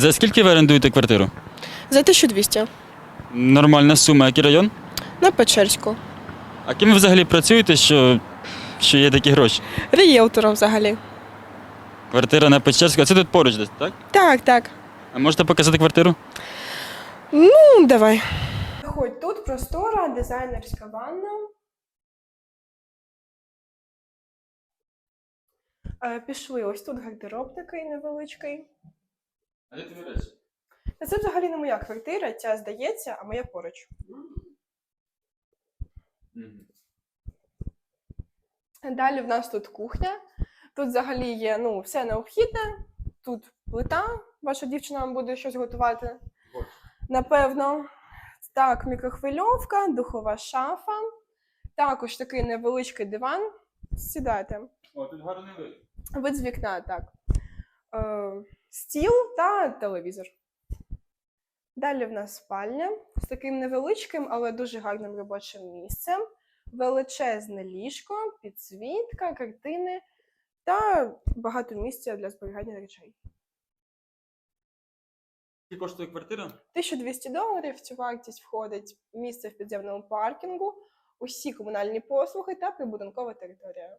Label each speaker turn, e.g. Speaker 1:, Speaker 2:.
Speaker 1: За скільки ви орендуєте квартиру?
Speaker 2: За 1200.
Speaker 1: Нормальна сума, який район?
Speaker 2: На Печерську.
Speaker 1: А ким ви взагалі працюєте, що, що є такі гроші?
Speaker 2: Рієлтором взагалі.
Speaker 1: Квартира на Печерську, а це тут поруч десь, так?
Speaker 2: Так, так.
Speaker 1: А можете показати квартиру?
Speaker 2: Ну, давай. Хоч тут простора, дизайнерська ванна. Е, Пішли, ось тут гардероб такий невеличкий.
Speaker 1: А де твої речі?
Speaker 2: Та Це взагалі не моя квартира, ця здається, а моя поруч. Далі в нас тут кухня. Тут взагалі є ну, все необхідне. Тут плита, ваша дівчина вам буде щось готувати. Напевно. Так, мікрохвильовка, духова шафа. Також такий невеличкий диван. Сідайте.
Speaker 1: О, тут гарний вид.
Speaker 2: Вид з вікна, так. Е, стіл та телевізор. Далі в нас спальня з таким невеличким, але дуже гарним робочим місцем. Величезне ліжко, підсвітка, картини та багато місця для зберігання речей.
Speaker 1: Скільки коштує квартира?
Speaker 2: 1200 доларів в цю вартість входить місце в підземному паркінгу, усі комунальні послуги та прибудинкова територія.